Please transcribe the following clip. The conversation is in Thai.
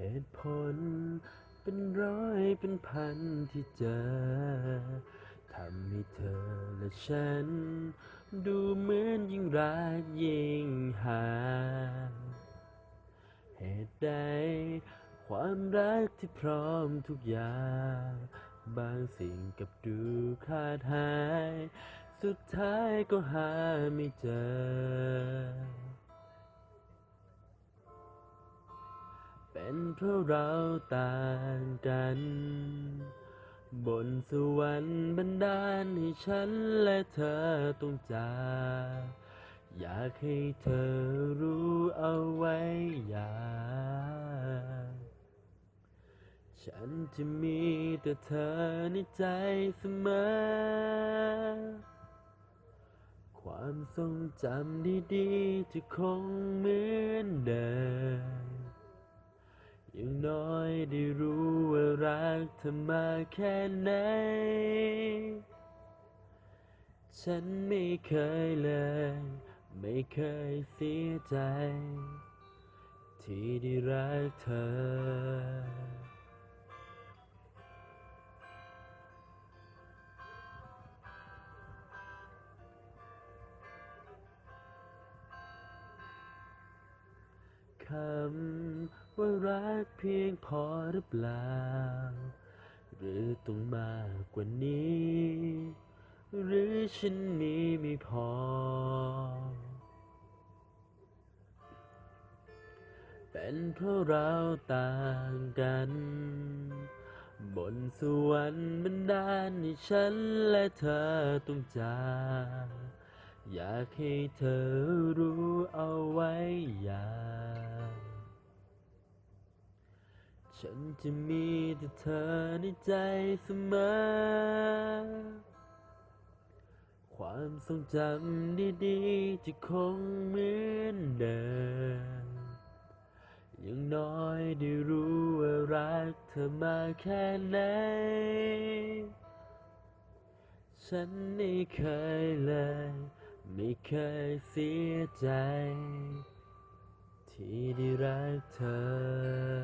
เหตุผล เป็นร้อยเป็นพันที่เจอทำให้เธอและฉัน ดูเหมือนยิ่งรักยิ่งห่างเหตุใด ความรักที่พร้อมทุกอย่าง บางสิ่งกับดูขาดหาย สุดท้ายก็หาไม่เจอ เป็นเพราะเราต่างกัน บนสวรรค์บันดาลให้ฉันและเธอต้องจากอยากให้เธอรู้เอาไว้อย่า ฉันจะมีแต่เธอในใจเสมอ ความทรงจำดีๆจะคงเหมือนเดิม เธอมาแค่ไหน ฉันไม่เคยเลย ไม่เคยเสียใจ ที่ได้รักเธอคำว่ารักเพียงพอหรือเปล่า หรือต้องมากกว่านี้ หรือฉันมีไม่พอ เป็นเพราะเราต่างกัน บนสวรรค์บันดาลให้ฉันและเธอต้องจากอยากให้เธอรู้เอาไว้อย่า ฉันจะมีแต่เธอในใจเสมอ ความทรงจำดีๆจะคงเหมือนเดิมอย่างน้อยได้รู้ว่ารักเธอมาแค่ไหน ฉันไม่เคยเลย ไม่เคยเสียใจ ที่ได้รักเธอ